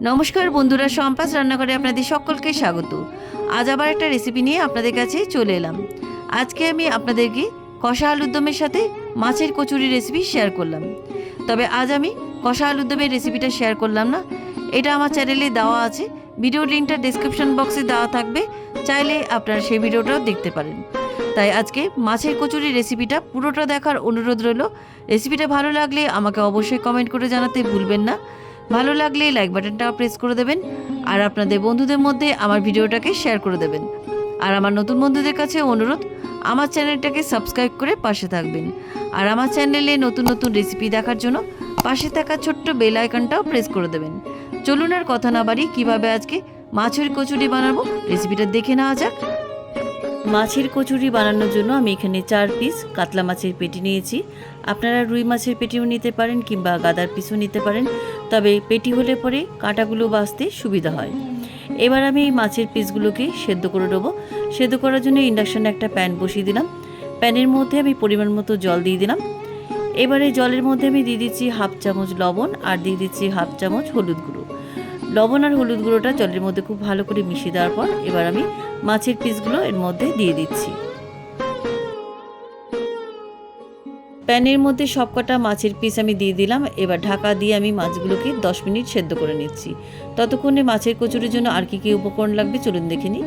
নমস্কার বন্ধুরা সম্পাস রান্নাঘরে আপনাদের সকলকে স্বাগত। আজ আবার একটা রেসিপি নিয়ে আপনাদের কাছে চলে এলাম। আজকে আমি আপনাদেরকে কষা আলুর দমের সাথে মাছের কচুরি রেসিপি শেয়ার করলাম। তবে আজ আমি কষা আলুর দমের রেসিপিটা শেয়ার করলাম না। এটা আমার চ্যানেলে দেওয়া আছে। ভিডিও লিঙ্কটা ডিসক্রিপশন বক্সে দেওয়া থাকবে। চাইলে আপনারা সেই ভিডিওটাও দেখতে পারেন। তাই আজকে মাছের কচুরি রেসিপিটা পুরোটা দেখার অনুরোধ রইল। রেসিপিটা ভালো লাগলে আমাকে অবশ্যই কমেন্ট করে জানাতে ভুলবেন না। ভালো লাগলে লাইক বাটনটা প্রেস করে দেবেন, আর আপনাদের বন্ধুদের মধ্যে আমার ভিডিওটাকে শেয়ার করে দেবেন। আর আমার নতুন বন্ধুদের কাছে অনুরোধ, আমার চ্যানেলটাকে সাবস্ক্রাইব করে পাশে থাকবেন। আর আমার চ্যানেলে নতুন নতুন রেসিপি দেখার জন্য পাশে থাকা ছোট্ট বেল আইকনটাও প্রেস করে দেবেন। চলুন আর কথা না বাড়ি কীভাবে আজকে মাছের কচুরি বানাবো রেসিপিটা দেখে নেওয়া যাক। মাছের কচুরি বানানোর জন্য আমি এখানে চার পিস কাতলা মাছের পেটি নিয়েছি। আপনারা রুই মাছের পেটিও নিতে পারেন কিংবা গাদার পিসও নিতে পারেন। তবে পেটি হলে পরে কাঁটাগুলো বাছতে সুবিধা হয়। এবার আমি এই মাছের পিসগুলোকে সেদ্ধ করে নেব। সেদ্ধ করার জন্য ইন্ডাকশানে একটা প্যান বসিয়ে দিলাম। প্যানের মধ্যে আমি পরিমাণ মতো জল দিয়ে দিলাম। এবারে জলের মধ্যে আমি দিয়ে দিচ্ছি হাফ চামচ লবণ আর দিয়ে দিচ্ছি হাফ চামচ হলুদ গুঁড়ো। লবণ আর হলুদ গুঁড়োটা জলের মধ্যে খুব ভালো করে মিশিয়ে দেওয়ার পর এবার আমি মাছের পিসগুলো এর মধ্যে দিয়ে দিচ্ছি। প্যানের মধ্যে সবকটা মাছের পিস আমি দিয়ে দিলাম। এবার ঢাকা দিয়ে আমি মাছগুলোকে দশ মিনিট সেদ্ধ করে নিচ্ছি। ততক্ষণে মাছের কচুরির জন্য আর কি কী উপকরণ লাগবে চলুন দেখে নিই।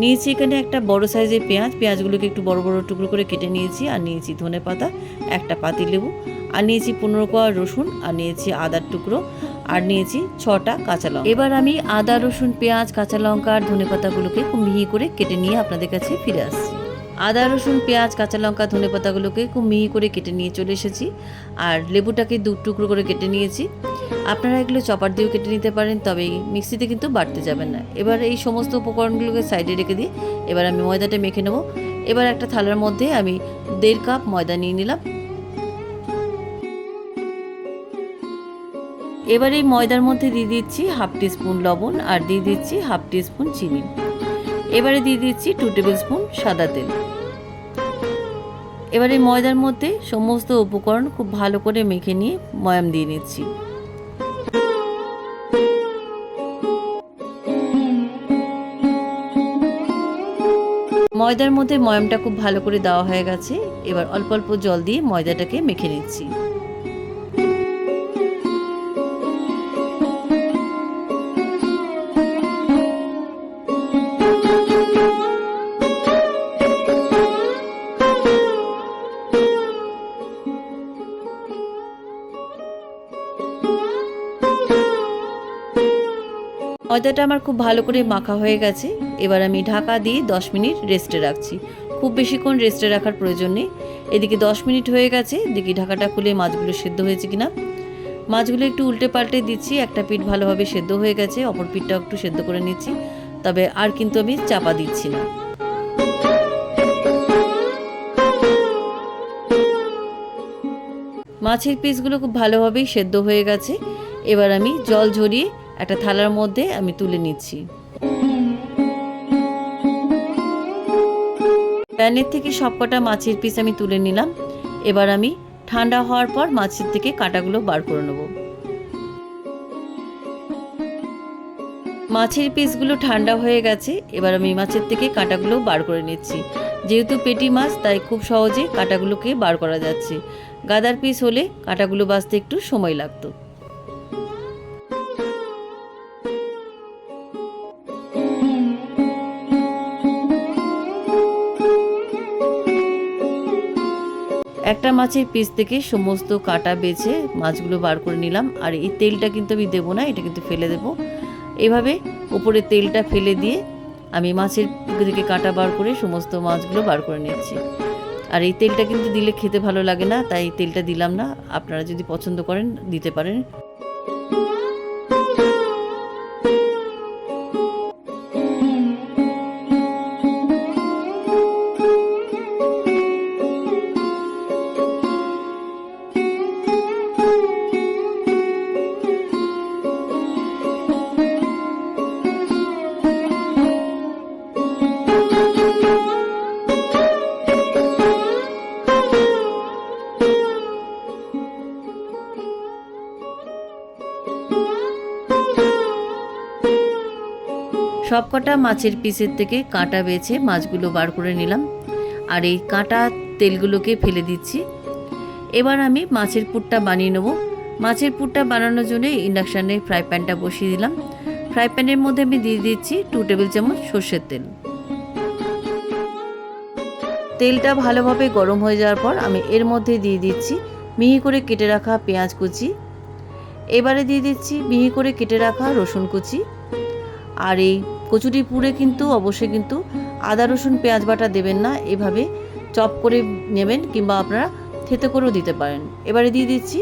নিয়েছি এখানে একটা বড় সাইজের পেঁয়াজ। পেঁয়াজগুলোকে একটু বড় বড় টুকরো করে কেটে নিয়েছি আর নিয়েছি ধনে পাতা, একটা পাতি লেবু আর নিয়েছি পনেরো কোয়া রসুন, আর নিয়েছি আদার টুকরো, আর নিয়েছি ছটা কাঁচা লঙ্কা। এবার আমি আদা, রসুন, পেঁয়াজ, কাঁচা লঙ্কা আর ধনে পাতাগুলোকে মিহি করে কেটে নিয়ে আপনাদের কাছে ফিরে আসছি। আদা, রসুন, পেঁয়াজ, কাঁচা লঙ্কা, ধনে পাতাগুলোকে খুব মিহি করে কেটে নিয়ে চলে এসেছি। আর লেবুটাকে দু টুকরো করে কেটে নিয়েছি। আপনারা এগুলো চপার দিয়েও কেটে নিতে পারেন, তবে মিক্সিতে কিন্তু বাড়তে যাবেন না। এবার এই সমস্ত উপকরণগুলোকে সাইডে রেখে দিই। এবার আমি ময়দাটা মেখে নেব। এবার একটা থালার মধ্যে আমি দেড় কাপ ময়দা নিয়ে নিলাম। এবার এই ময়দার মধ্যে দিয়ে দিচ্ছি হাফ টিস্পুন লবণ আর দিয়ে দিচ্ছি হাফ টিস্পুন চিনি। এবারে দিয়ে দিচ্ছি টু টেবিল স্পুন সাদা তেল। এবারে ময়দার মধ্যে সমস্ত উপকরণ খুব ভালো করে মেখে নিয়ে ময়াম দিয়ে নিচ্ছি। ময়দার মধ্যে ময়ামটা খুব ভালো করে দেওয়া হয়ে গেছে। এবার অল্প অল্প জল দিয়ে ময়দাটাকে মেখে নিচ্ছি। ময়দাটা আমার খুব ভালো করে মাখা হয়ে গেছে। এবার আমি ঢাকা দিয়ে দশ মিনিট রেস্টে রাখছি। খুব বেশিক্ষণ রেস্টে রাখার প্রয়োজন নেই। এদিকে দশ মিনিট হয়ে গেছে। দেখি ঢাকাটা খুলে মাছগুলো সেদ্ধ হয়েছে কিনা। মাছগুলো একটু উল্টে পাল্টে দিচ্ছি। একটা পিঠ ভালোভাবে সেদ্ধ হয়ে গেছে। অপর পিঠটাও একটু সেদ্ধ করে নিচ্ছি। তবে আর কিন্তু আমি চাপা দিচ্ছি না। মাছের পিসগুলো খুব ভালোভাবেই সেদ্ধ হয়ে গেছে। এবার আমি জল ঝরিয়ে একটা থালার মধ্যে আমি তুলে নিচ্ছি। প্যানের থেকে সবকটা মাছের পিস আমি তুলে নিলাম। এবার আমি ঠান্ডা হওয়ার পর মাছের থেকে কাঁটাগুলো বার করে নেব। মাছের পিসগুলো ঠান্ডা হয়ে গেছে, এবার আমি মাছের থেকে কাঁটাগুলো বার করে নিচ্ছি। যেহেতু পেটি মাছ, তাই খুব সহজে কাঁটাগুলোকে বার করা যাচ্ছে। গাদার পিস হলে কাঁটাগুলো বাঁচতে একটু সময় লাগতো। একটা মাছের পিস থেকে সমস্ত কাটা বেছে মাছগুলো বার করে নিলাম। আর এই তেলটা কিন্তু আমি দেবো না, এটা কিন্তু ফেলে দেবো। এভাবে উপরে তেলটা ফেলে দিয়ে আমি মাছের থেকে কাটা বার করে সমস্ত মাছগুলো বার করে নিচ্ছি। আর এই তেলটা কিন্তু দিলে খেতে ভালো লাগে না, তাই তেলটা দিলাম না। আপনারা যদি পছন্দ করেন, দিতে পারেন। সবকটা মাছের পিসের থেকে কাঁটা বেছে মাছগুলো বার করে নিলাম। আর এই কাঁটা তেলগুলোকে ফেলে দিচ্ছি। এবার আমি মাছের পুরটা বানিয়ে নেব। মাছের পুরটা বানানোর জন্য ইন্ডাকশানে ফ্রাই প্যানটা বসিয়ে দিলাম। ফ্রাই প্যানের মধ্যে আমি দিয়ে দিচ্ছি টু টেবিল চামচ সর্ষের তেল। তেলটা ভালোভাবে গরম হয়ে যাওয়ার পর আমি এর মধ্যে দিয়ে দিচ্ছি মিহি করে কেটে রাখা পেঁয়াজ কুচি। এবারে দিয়ে দিচ্ছি মিহি করে কেটে রাখা রসুন কুচি। আর এই কচুরি পুরে কিন্তু অবশ্যই কিন্তু আদা, রসুন, পেঁয়াজ বাটা দেবেন না। এভাবে চপ করে নেবেন কিংবা আপনারা থেতে করেও দিতে পারেন। এবারে দিয়ে দিচ্ছি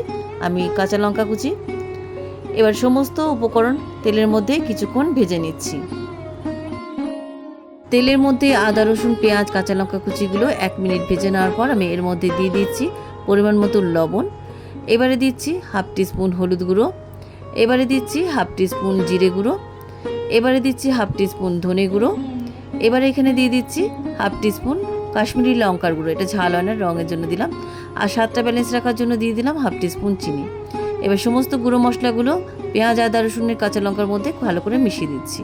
আমি কাঁচা লঙ্কা কুচি। এবার সমস্ত উপকরণ তেলের মধ্যে কিছুক্ষণ ভেজে নিচ্ছি। তেলের মধ্যে আদা, রসুন, পেঁয়াজ, কাঁচা লঙ্কা কুচিগুলো এক মিনিট ভেজে নেওয়ার পর আমি এর মধ্যে দিয়ে দিচ্ছি পরিমাণ মতো লবণ। এবারে দিচ্ছি হাফ টিস্পুন হলুদ গুঁড়ো। এবারে দিচ্ছি হাফ টিস্পুন জিরে গুঁড়ো। এবারে দিচ্ছি হাফ টিস্পুন ধনে গুঁড়ো। এবারে এখানে দিয়ে দিচ্ছি হাফ টিস্পুন কাশ্মীরি লঙ্কার গুঁড়ো। এটা ঝাল হয় রঙের জন্য দিলাম। আর স্বাদটা ব্যালেন্স রাখার জন্য দিয়ে দিলাম হাফ টিস্পুন চিনি। এবার সমস্ত গুঁড়ো মশলাগুলো পেঁয়াজ, আদা রসুনের কাঁচা লঙ্কার মধ্যে ভালো করে মিশিয়ে দিচ্ছি।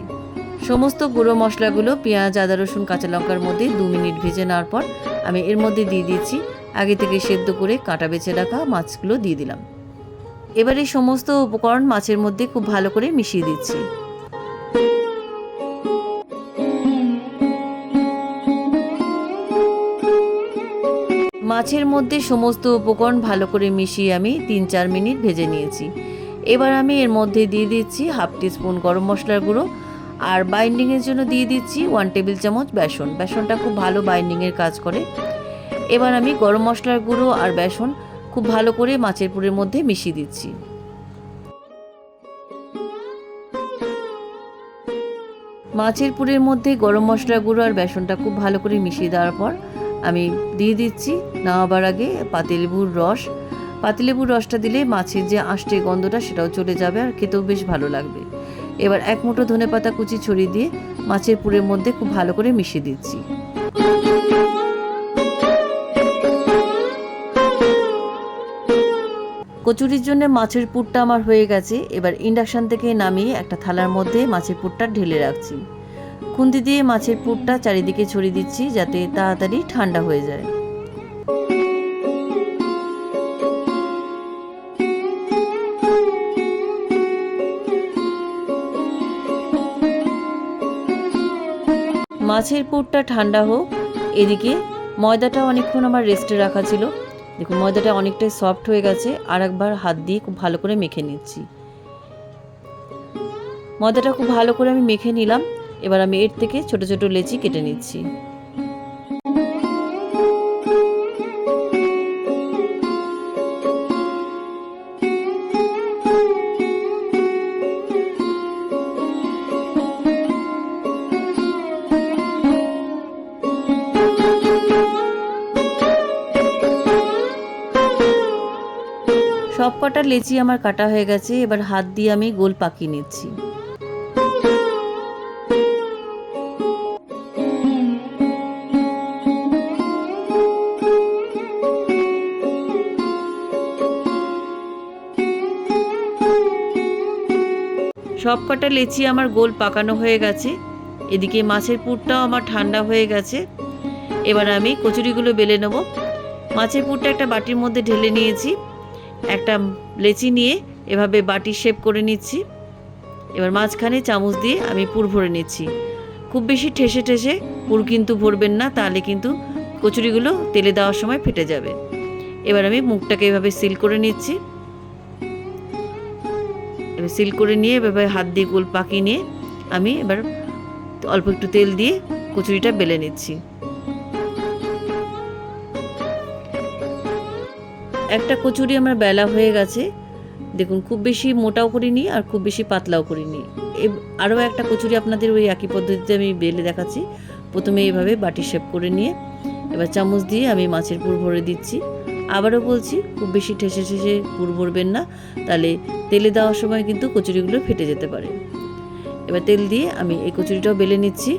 সমস্ত গুঁড়ো মশলাগুলো পেঁয়াজ, আদা, রসুন, কাঁচা লঙ্কার মধ্যে দু মিনিট ভেজে নেওয়ার পর আমি এর মধ্যে দিয়ে দিচ্ছি আগে থেকে সেদ্ধ করে কাঁটা বেছে রাখা মাছগুলো দিয়ে দিলাম। এবারে সমস্ত উপকরণ মাছের মধ্যে খুব ভালো করে মিশিয়ে দিচ্ছি। মাছের মধ্যে সমস্ত উপকরণ ভালো করে মিশিয়ে আমি তিন চার মিনিট ভেজে নিয়েছি। এবার আমি এর মধ্যে দিয়ে দিচ্ছি হাফ টিস্পুন গরম মশলার গুঁড়ো আর বাইন্ডিংয়ের জন্য দিয়ে দিচ্ছি ওয়ান টেবিল চামচ বেসন। বেসনটা খুব ভালো বাইন্ডিংয়ের কাজ করে। এবার আমি গরম মশলার গুঁড়ো আর বেসন খুব ভালো করে মাছের পুরের মধ্যে মিশিয়ে দিচ্ছি। মাছের পুরের মধ্যে গরম মশলার গুঁড়ো আর বেসনটা খুব ভালো করে মিশিয়ে দেওয়ার পর আমি দিয়ে দিচ্ছি। নামাবার আগে পাতিলেবুর রস। পাতিলেবুর রসটা দিলে মাছের যে আষ্টে গন্ধটা সেটাও চলে যাবে আর খেতেও বেশ ভালো লাগবে। এবার এক মুঠো ধনে পাতা কুচি ছড়িয়ে দিয়ে মাছের পুরের মধ্যে খুব ভালো করে মিশিয়ে দিচ্ছি। কচুরির জন্য মাছের পুরটা আমার হয়ে গেছে। এবার ইন্ডাকশন থেকে নামিয়ে একটা থালার মধ্যে মাছের পুরটা ঢেলে রাখছি। খুন্তি দিয়ে মাছের পুরটা চারিদিকে ছড়িয়ে দিচ্ছি যাতে তাড়াতাড়ি ঠান্ডা হয়ে যায়। মাছের পুরটা ঠান্ডা হোক, এদিকে ময়দাটা অনেকক্ষণ আমার রেস্টে রাখা ছিল। দেখুন, ময়দাটা অনেকটাই সফট হয়ে গেছে আর একবার হাত দিয়ে খুব ভালো করে মেখে নিচ্ছি। ময়দাটা খুব ভালো করে আমি মেখে নিলাম। এবার আমি এর থেকে ছোট ছোট লেচি কেটে নিচ্ছি। সব কটা লেচি আমার কাটা হয়ে গেছে, এবার হাত দিয়ে আমি গোল পাকিয়ে নিচ্ছি। সব কটা লেচি আমার গোল পাকানো হয়ে গেছে। এদিকে মাছের পুরটাও আমার ঠান্ডা হয়ে গেছে। এবার আমি কচুরিগুলো বেলে নেব। মাছের পুরটা একটা বাটির মধ্যে ঢেলে নিয়েছি। একটা লেচি নিয়ে এভাবে বাটি শেপ করে নিচ্ছি। এবার মাঝখানে চামচ দিয়ে আমি পুর ভরে নিচ্ছি। খুব বেশি ঠেসে ঠেসে পুর কিন্তু ভরবেন না, তাহলে কিন্তু কচুরিগুলো তেলে দেওয়ার সময় ফেটে যাবে। এবার আমি মুখটাকে এভাবে সিল করে নিচ্ছি। এবার সিল করে নিয়ে এভাবে হাত দিয়ে গোল পাকিয়ে নিয়ে আমি এবার অল্প একটু তেল দিয়ে কচুরিটা বেলে নিচ্ছি। একটা কচুরি আমার বেলা হয়ে গেছে। দেখুন, খুব বেশি মোটাও করিনি আর খুব বেশি পাতলাও করিনি। আরও একটা কচুরি আপনাদের ওই একই পদ্ধতিতে আমি বেলে দেখাচ্ছি। প্রথমে এইভাবে বাটি শেপ করে নিয়ে এবার চামচ দিয়ে আমি মাছের পুর ভরে দিচ্ছি। আবারও বলছি, খুব বেশি ঠেসে ঠেসে পুর ভরবেন না। তাহলে তেলে দেওয়ার সময় কিন্তু কচুরিগুলো ফেটে যেতে পারে। এবার তেল দিয়ে আমি এই কচুরিটাও বেলে নিচ্ছি।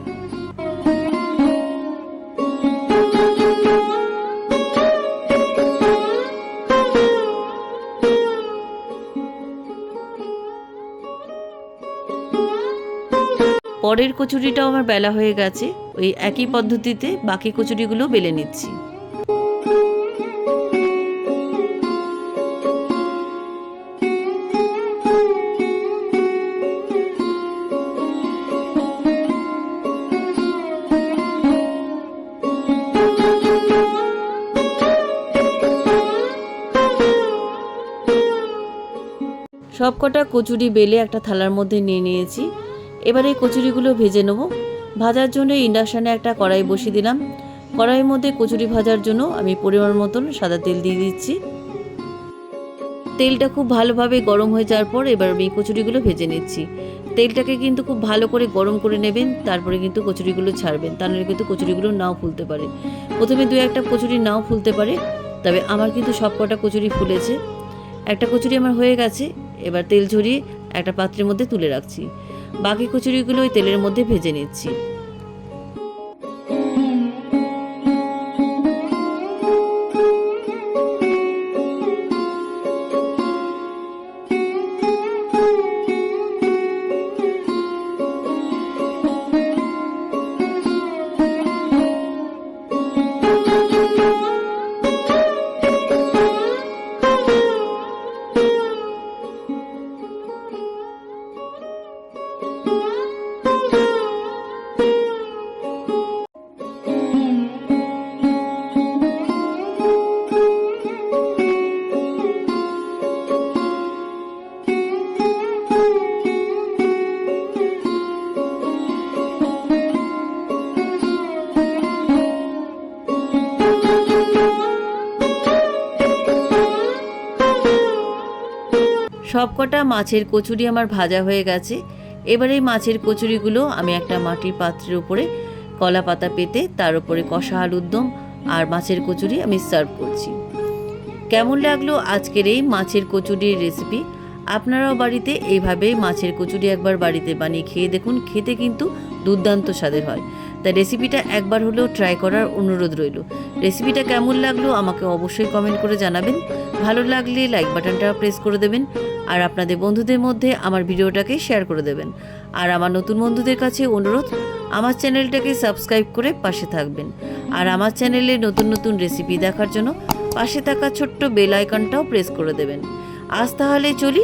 পরের কচুরিটাও আমার বেলা হয়ে গেছে। ওই একই পদ্ধতিতে বাকি কচুরিগুলো বেলে নিচ্ছি। সবকটা কচুরি বেলে একটা থালার মধ্যে নিয়ে নিয়েছি। এবার এই কচুরিগুলো ভেজে নেব। ভাজার জন্য ইন্ডাকশানে একটা কড়াই বসিয়ে দিলাম। কড়াইয়ের মধ্যে কচুরি ভাজার জন্য আমি পরিমাণ মতন সাদা তেল দিয়ে দিচ্ছি। তেলটা খুব ভালোভাবে গরম হয়ে যাওয়ার পর এবার আমি কচুরিগুলো ভেজে নিচ্ছি। তেলটাকে কিন্তু খুব ভালো করে গরম করে নেবেন, তারপরে কিন্তু কচুরিগুলো ছাড়বেন। তা নাহলে কিন্তু কচুরিগুলো নাও ফুলতে পারে। প্রথমে দু একটা কচুরি নাও ফুলতে পারে, তবে আমার কিন্তু সব কটা কচুরি ফুলেছে। একটা কচুরি আমার হয়ে গেছে। এবার তেল ঝরিয়ে একটা পাত্রের মধ্যে তুলে রাখছি। বাকি কচুরিগুলো ওই তেলের মধ্যে ভেজে নিচ্ছি। সবকটা মাছের কচুরি আমার ভাজা হয়ে গেছে, এবারে এই মাছের কচুরিগুলো আমি একটা মাটির পাত্রের উপরে কলা পাতা পেতে তার উপরে কষা আলুর দম আর মাছের কচুরি আমি সার্ভ করছি। কেমন লাগল আজকের এই মাছের কচুরির রেসিপি? আপনারাও বাড়িতে এইভাবে মাছের কচুরি একবার বাড়িতে বানিয়ে খেয়ে দেখুন, খেতে কিন্তু দুর্দান্ত স্বাদের হয়। তাই রেসিপিটা একবার হলেও ট্রাই করার অনুরোধ রইল। রেসিপিটা কেমন লাগল আমাকে অবশ্যই কমেন্ট করে জানাবেন। ভালো লাগলে লাইক বাটনটা প্রেস করে দেবেন আর আপনাদের বন্ধুদের মধ্যে আমার ভিডিওটাকে শেয়ার করে দেবেন। আর আমার নতুন বন্ধুদের কাছে অনুরোধ, আমার চ্যানেলটাকে সাবস্ক্রাইব করে পাশে থাকবেন। আর আমার চ্যানেলে নতুন নতুন রেসিপি দেখার জন্য পাশে থাকা ছোট্ট বেল আইকনটাও প্রেস করে দেবেন। আজ তাহলে চলি